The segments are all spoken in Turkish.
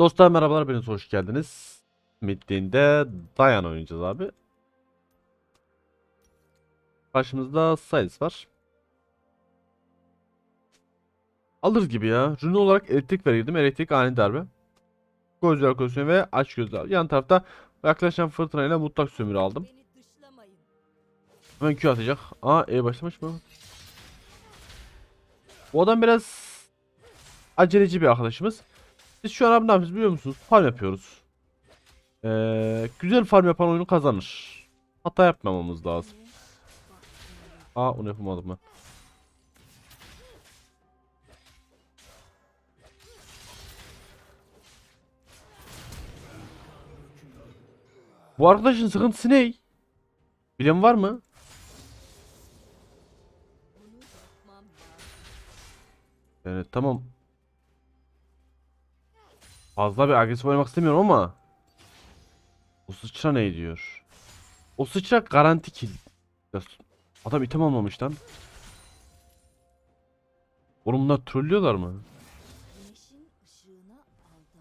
Dostlar merhabalar, hepiniz hoş geldiniz. Midlane'de Dayan oynayacağız abi. Karşımızda Sylas var. Alırız gibi ya. Rune olarak elektrik verirdim. Elektrik ani darbe. Gözler koşuyor ve aç gözler. Yan tarafta yaklaşan fırtınayla mutlak sömürü aldım. Hemen Q atacak. Aa E başlamış mı? Bu adam biraz aceleci bir arkadaşımız. Biz şu an abi ne yapıyoruz biliyor musunuz? Farm yapıyoruz. Ee, güzel farm yapan oyunu kazanır. Hata yapmamamız lazım. Aa onu yapamadım ben. Bu arkadaşın sıkıntısı ne? Bilen var mı? Evet tamam. Fazla bir agresif oynamak istemiyorum ama o sıçra ne diyor? O sıçra garanti kill. Adam item almamış lan. Oğlum bunlar trollüyorlar mı?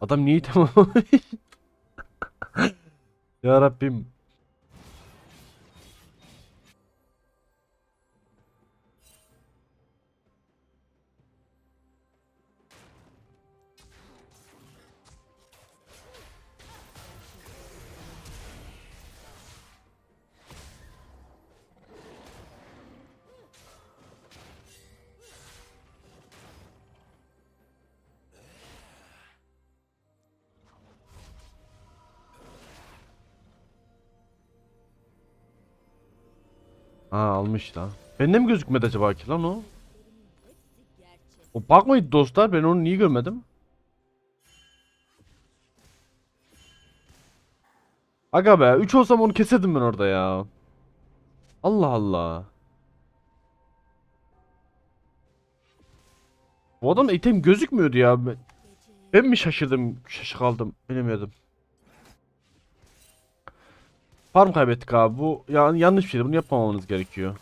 Adam niye item almamış? ya Rabbim. Aa almış lan. Bende mi gözükmedi acaba ki lan o? O bug dostlar? Ben onu niye görmedim? Aga be 3 olsam onu keserdim ben orada ya. Allah Allah. Bu adam item gözükmüyordu ya. Ben, ben mi şaşırdım, şaşı kaldım, bilemedim. Farm kaybettik abi. Bu ya, yanlış bir şeydi. Bunu yapmamanız gerekiyor.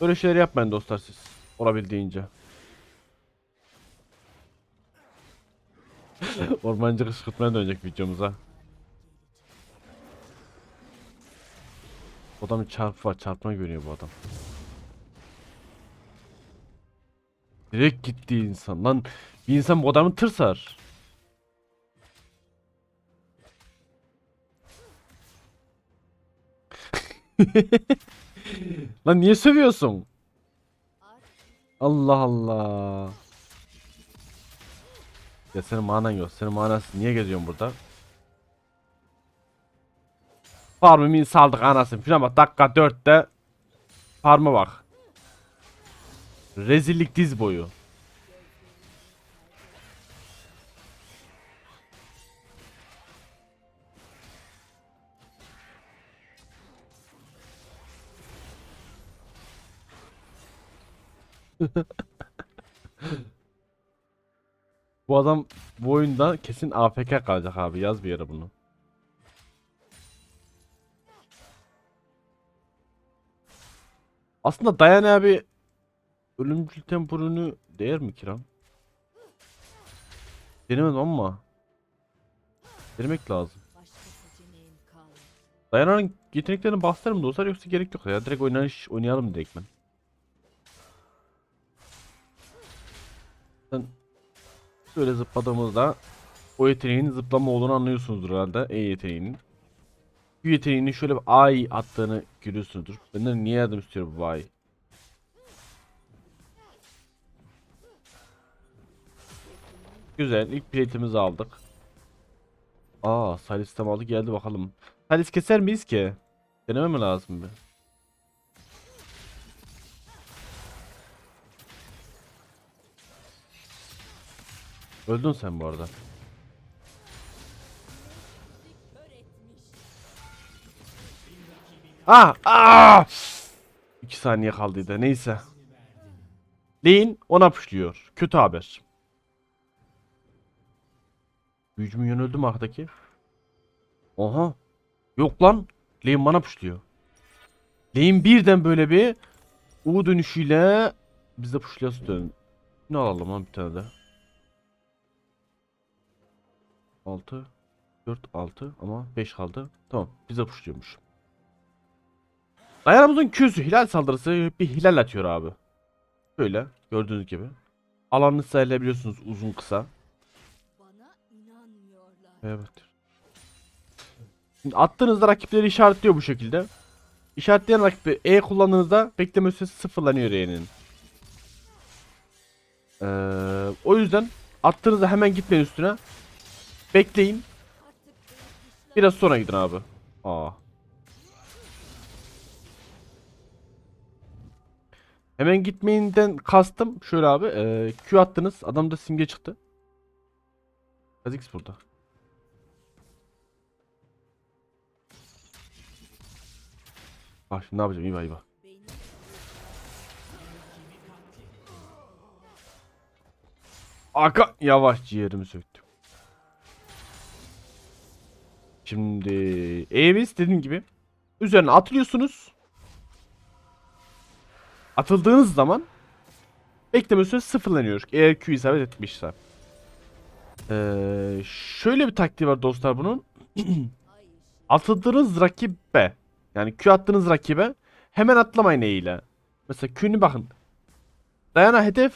Böyle şeyler yapmayın dostlar siz. Olabildiğince. Ormancı kışkırtmaya dönecek videomuza. Bu adamın çarpı var. Çarpma görüyor bu adam. Direkt gitti insan. Lan bir insan bu adamı tırsar. Lan niye sövüyorsun? Allah Allah. Ya senin manan yok. Senin manası niye geziyorsun burada? Farmı saldık anasını. Şuna bak dakika 4'te farma bak. Rezillik diz boyu. Bu adam bu oyunda kesin AFK kalacak abi. Yaz bir yere bunu. Aslında Dayan abi ölümcül temporunu değer mi kiram? Denemedim ama denemek lazım. Dayananın yeteneklerini bahsederim dostlar yoksa gerek yok ya. Direkt oynanış oynayalım direkt ben. Sen böyle zıpladığımızda o yeteneğin zıplama olduğunu anlıyorsunuzdur herhalde. E yeteneğinin. Bu yeteneğinin şöyle bir ay attığını görüyorsunuzdur. Benden niye yardım istiyor bu ay? Güzel. ilk plate'imizi aldık. Aa, Salis tam aldı geldi bakalım. Salis keser miyiz ki? Deneme mi lazım bir? Öldün sen bu arada. Ah! Ah! 2 saniye kaldıydı. Neyse. Lane ona puşluyor. Kötü haber. Büyücü mü yöneldi mi arkadaki? Oha. Yok lan. Lane bana puşluyor. Lane birden böyle bir U dönüşüyle bize puşlayası dön. Ne alalım lan bir tane de. 6 4 6 ama 5 kaldı. Tamam bize puşluyormuş. Dayanımızın Q'su hilal saldırısı bir hilal atıyor abi. Böyle gördüğünüz gibi. Alanını sayabiliyorsunuz uzun kısa. Evet. Şimdi attığınızda rakipleri işaretliyor bu şekilde. İşaretleyen rakibi E kullandığınızda bekleme süresi sıfırlanıyor E'nin. Ee, o yüzden attığınızda hemen gitmeyin üstüne. Bekleyin. Biraz sonra gidin abi. Aa. Hemen gitmeyinden kastım şöyle abi. E, Q attınız. Adamda simge çıktı. Kha'Zix burada. Bak şimdi ne yapacağım? İyi bak iyi bak. Aka yavaş ciğerimi söktüm. Şimdi Evis dediğim gibi üzerine atılıyorsunuz. Atıldığınız zaman bekleme süresi sıfırlanıyor. Eğer Q isabet etmişse. Ee, şöyle bir taktiği var dostlar bunun. Atıldığınız rakibe yani Q attığınız rakibe hemen atlamayın E ile. Mesela Q'nü bakın. Dayana hedef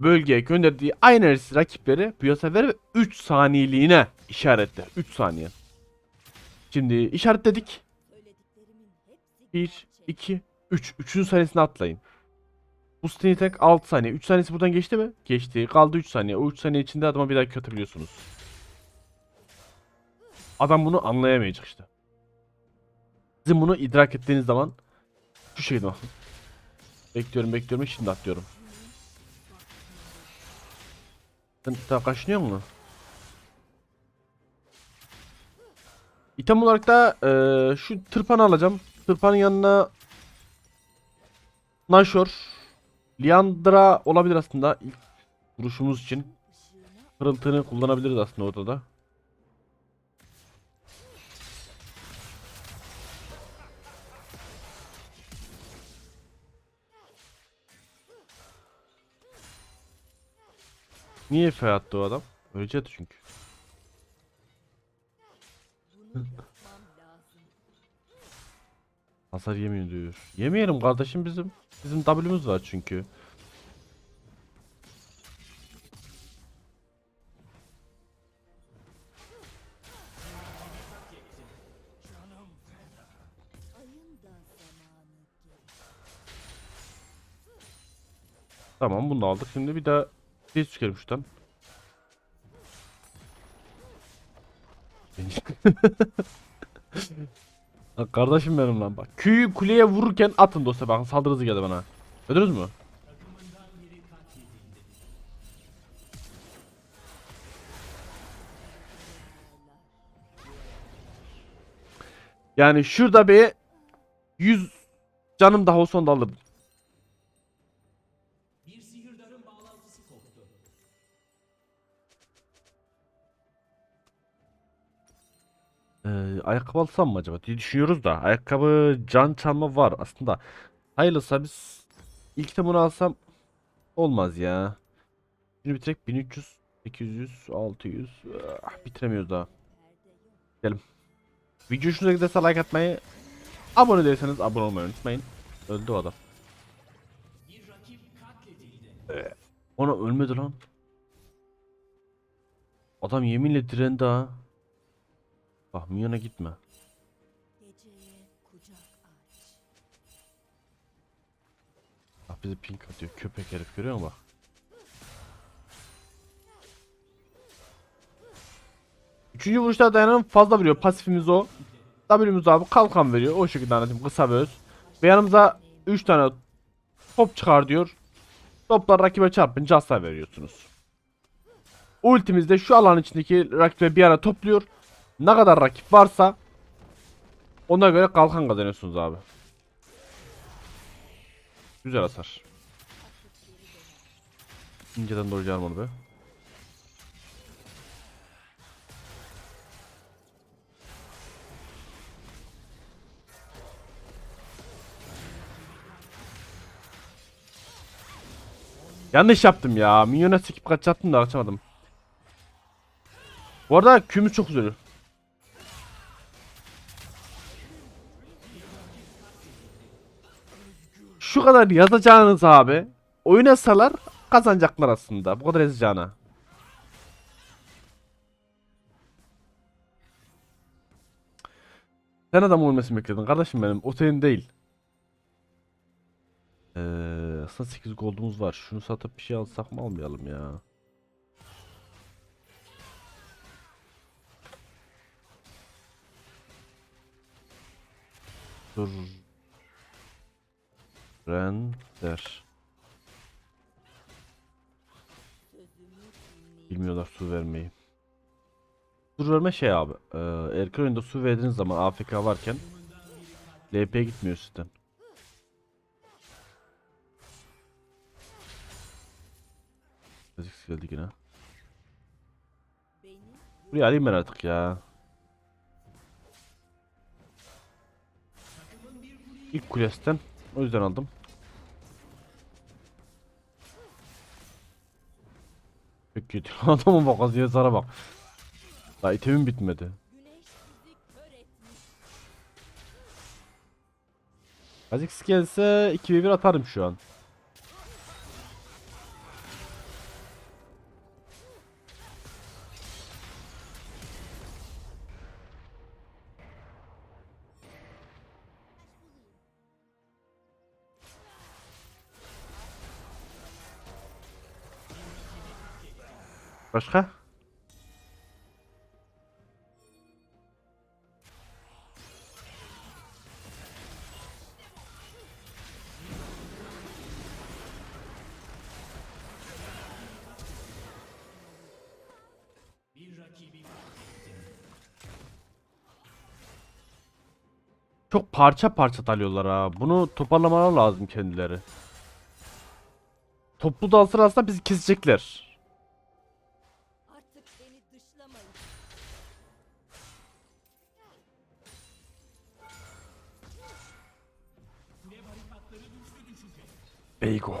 bölgeye gönderdiği aynı rakipleri bu sefer 3 saniyeliğine işaretle. 3 saniye. Şimdi işaretledik. söylediklerimin hepsi 1, gerçek. 2, 3. 3'ün saniyesine atlayın. Bu stinny tank 6 saniye. 3 saniyesi buradan geçti mi? Geçti. Kaldı 3 saniye. O 3 saniye içinde adama bir daha kötü biliyorsunuz. Adam bunu anlayamayacak işte. Sizin bunu idrak ettiğiniz zaman şu şekilde bakın. Bekliyorum bekliyorum şimdi atlıyorum. Sen daha kaşınıyor mu? İtem olarak da eee, şu tırpanı alacağım. Tırpanın yanına Nashor, Liandra olabilir aslında ilk vuruşumuz için. Işığına Pırıltını kullanabiliriz aslında orada da. Niye F o adam? Ölecekti çünkü. Hasar yemiyor diyor. Yemeyelim kardeşim bizim. Bizim W'muz var çünkü. Tamam bunu aldık. Şimdi bir daha bir çıkarım şuradan. Lan kardeşim benim lan bak. Q'yu kuleye vururken atın dostlar bakın saldırı hızı geldi bana. Gördünüz mü? Yani şurada bir 100 canım daha olsa onu da alırdım. Ayakkabı alsam mı acaba diye düşünüyoruz da ayakkabı can çalma var aslında. Hayırlısı biz ilk bunu alsam olmaz ya. Şimdi bitirek 1300 800 600 ah, bitiremiyoruz daha. Yok. Video hoşunuza giderse like atmayı, abone değilseniz abone olmayı unutmayın. Öldü o adam. Ee, Ona ölmedi lan. Adam yeminle direndi ha. Bak minyona gitme. Bak bizi pink atıyor. Köpek herif görüyor musun bak. Üçüncü vuruşta dayanan fazla vuruyor. Pasifimiz o. W'miz abi kalkan veriyor. O şekilde anlatayım kısa ve öz. Ve yanımıza 3 tane top çıkar diyor. Toplar rakibe çarpınca hasar veriyorsunuz. Ultimiz de şu alan içindeki rakibe bir ara topluyor. Ne kadar rakip varsa ona göre kalkan kazanıyorsunuz abi. Güzel hasar. İnceden doğru onu be. Yanlış yaptım ya. Minyona sekip kaçacaktım da kaçamadım. Bu arada Q'muz çok güzel. Kadar yazacağınız abi oynasalar kazanacaklar aslında. Bu kadar yazacağına. Sen adam olmasını bekledin kardeşim benim. O senin değil. Ee, aslında 8 gold'umuz var. Şunu satıp bir şey alsak mı almayalım ya. Dur. Render. Bilmiyorlar su vermeyi. Su verme şey abi. E, erken oyunda su verdiğiniz zaman AFK varken LP gitmiyor sizden. Fizik geldi yine. Buraya alayım ben artık ya. İlk kulesten. O yüzden aldım. Çok kötü. Adamın bak az yazara bak. Daha itemim bitmedi. Kha'Zix gelse 2 ve 1 atarım şu an. Başka? Çok parça parça dalıyorlar ha. Bunu toparlamalar lazım kendileri. Toplu dalsın aslında bizi kesecekler. Beygo.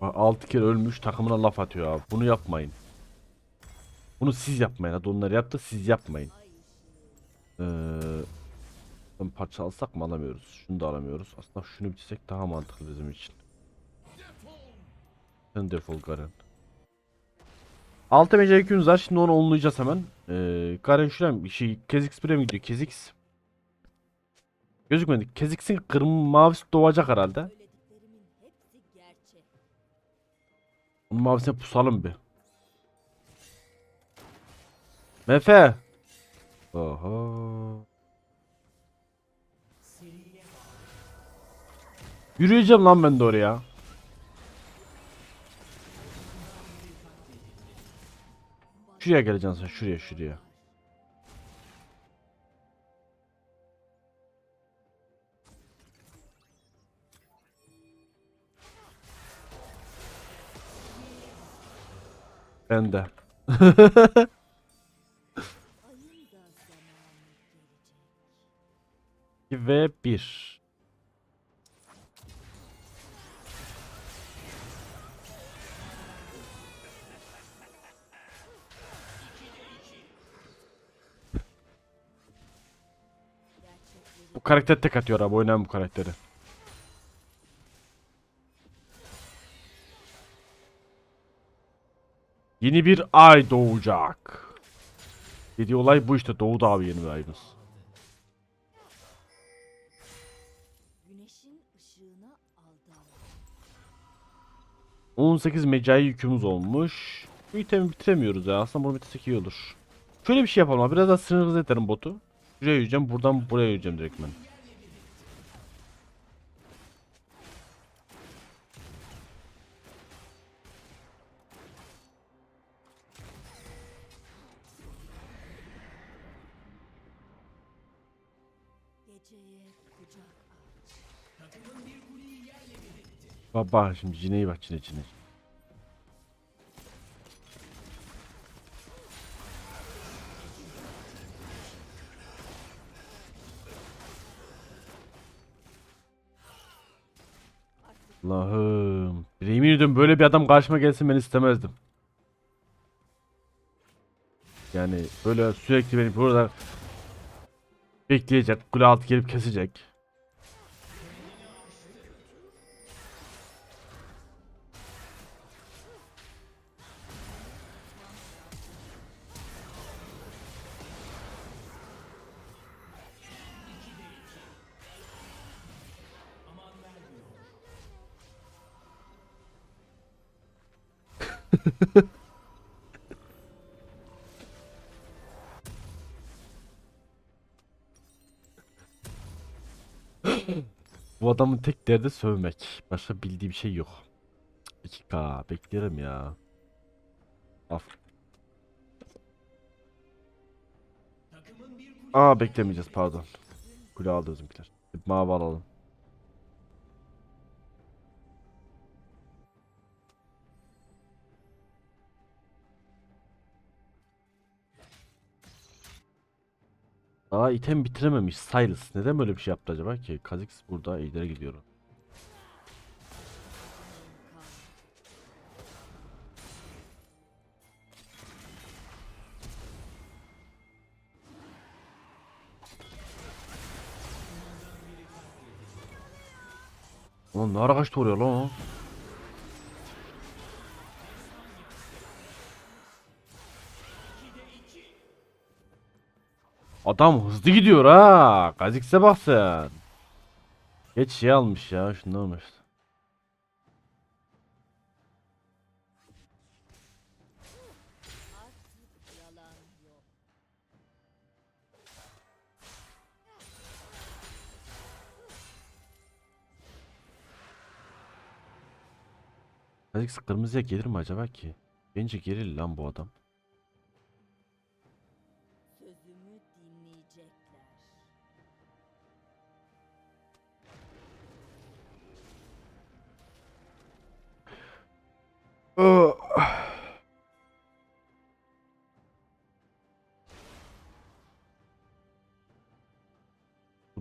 6 kere ölmüş takımına laf atıyor abi. Bunu yapmayın. Bunu siz yapmayın. Hadi onlar yaptı siz yapmayın. Ee, parça alsak mı alamıyoruz. Şunu da alamıyoruz. Aslında şunu bitirsek daha mantıklı bizim için. Sen defol Garen. 6 mece yükümüz var. Şimdi onu onlayacağız hemen. Ee, Garen şuraya bir şey Kezix 1'e mi gidiyor? Kezix. Gözükmedi. Kezix'in kırmızı mavisi doğacak herhalde. Onun mavisine pusalım bir. Mefe. Oho. Yürüyeceğim lan ben de oraya. Şuraya geleceksin sen şuraya şuraya. Ben de. Ve bir. Bu karakter tek atıyor abi oynayan bu karakteri. Yeni bir ay doğacak. Dediği olay bu işte doğdu abi yeni bir ayımız. güneşin ışığına aldanma. 18 mecai yükümüz olmuş. Bu itemi bitiremiyoruz ya. Aslında bunu bitirsek iyi olur. Şöyle bir şey yapalım abi. Biraz daha sınırlı ederim botu. Şuraya yürüyeceğim. Buradan buraya yürüyeceğim direkt ben. Baba şimdi cineyi bak cine cine. Allah'ım. Yemin ediyorum böyle bir adam karşıma gelsin ben istemezdim. Yani böyle sürekli beni burada bekleyecek. Kule altı gelip kesecek. Bu adamın tek derdi sövmek. Başka bildiği bir şey yok. 2K beklerim ya. Af. Aa beklemeyeceğiz pardon. Kule aldı bizimkiler. Mavi alalım. Aa item bitirememiş Silas. Neden böyle bir şey yaptı acaba ki? Kha'Zix burada Ejder'e gidiyor. Ulan ne ara kaçtı oraya lan Adam hızlı gidiyor ha. Kha'Zix'e bak sen. Geç şey almış ya. Şundan almış. Kha'Zix kırmızıya gelir mi acaba ki? Bence gelir lan bu adam.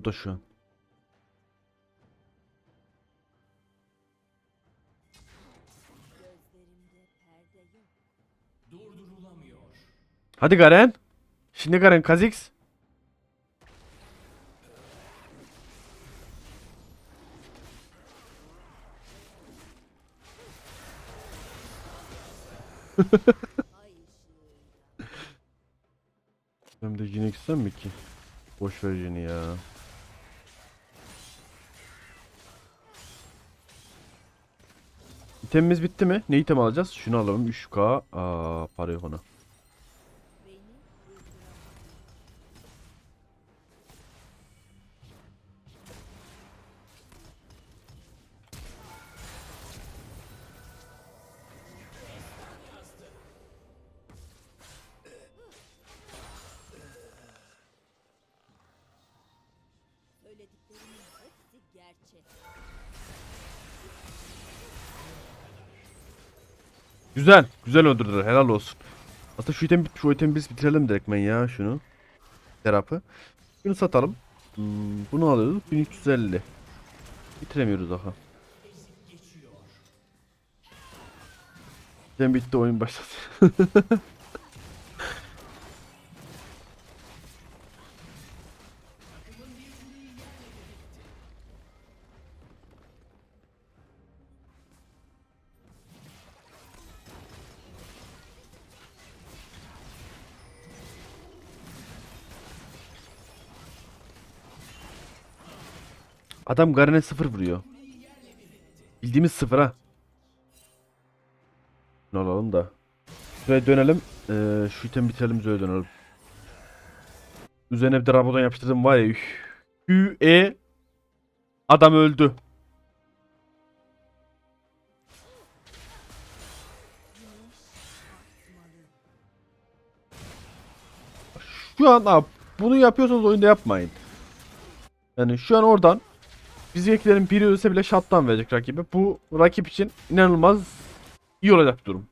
Bu da şu an. Hadi Garen. Şimdi Garen ışığıyla. Hem de Jinx sen mi ki? Boş ver Jin'i ya. İtemimiz bitti mi? Ne item alacağız? Şunu alalım 3K. Aa, para yok ona. Güzel. Güzel öldürdüler. Helal olsun. Aslında şu item, şu itemi biz bitirelim direkt ben ya şunu. Terapı. Şunu satalım. Hmm, bunu alıyoruz. 1350. Bitiremiyoruz daha. İtem bitti oyun başladı. Adam Garen'e sıfır vuruyor. Bildiğimiz sıfır ha. Ne alalım da. Şuraya dönelim. Ee, şu item bitirelim şöyle dönelim. Üzerine bir de yapıştırdım var ya. Ü e Adam öldü. Şu an abi bunu yapıyorsanız oyunda yapmayın. Yani şu an oradan bizimkilerin biri ölse bile shutdown verecek rakibe. Bu rakip için inanılmaz iyi olacak bir durum.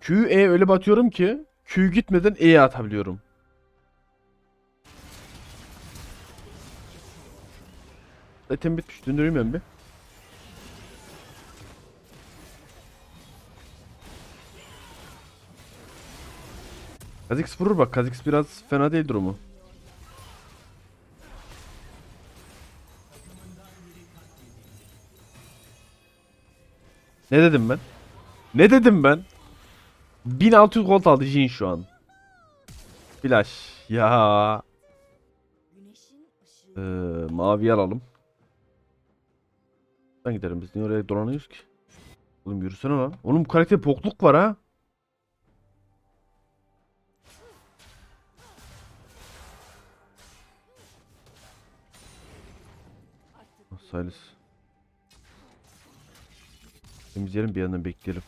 Q'ye öyle batıyorum ki Q gitmeden E'ye atabiliyorum. Zaten bitmiş. Döndüreyim bir. Kazix vurur bak. Kazix biraz fena değil durumu. Ne dedim ben? Ne dedim ben? 1600 gold aldı Jin şu an. Flash. Ya. Ee, mavi alalım. Ben giderim biz niye oraya dolanıyoruz ki? Oğlum yürüsene lan. Oğlum bu karakterde pokluk var ha. Silas. Temizleyelim bir yandan bekleyelim.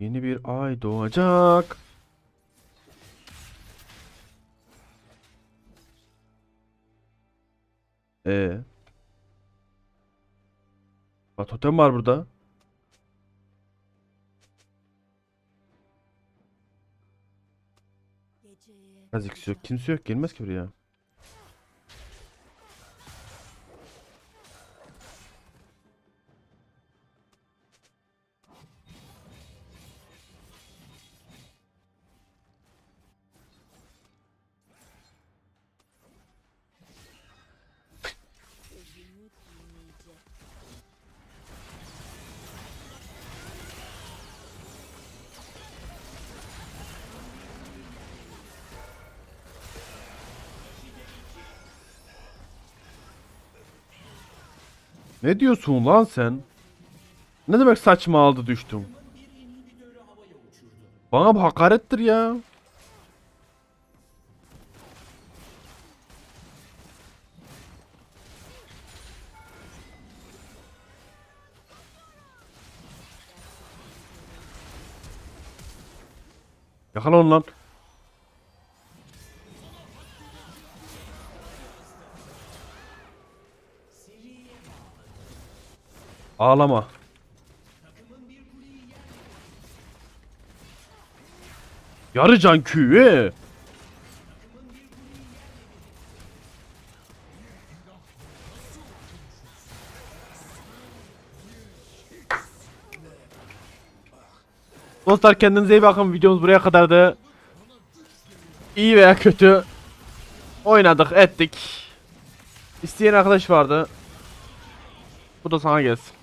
Yeni bir ay doğacak. Ee. Bak totem var burada. Kazık yok. Kimse yok. Gelmez ki buraya. Ne diyorsun lan sen? Ne demek saçma aldı düştüm? Bana bu hakarettir ya. Yakala onu lan. Ağlama. Yarı can küve. Dostlar kendinize iyi bakın. Videomuz buraya kadardı. İyi veya kötü oynadık, ettik. İsteyen arkadaş vardı. Bu da sana gelsin.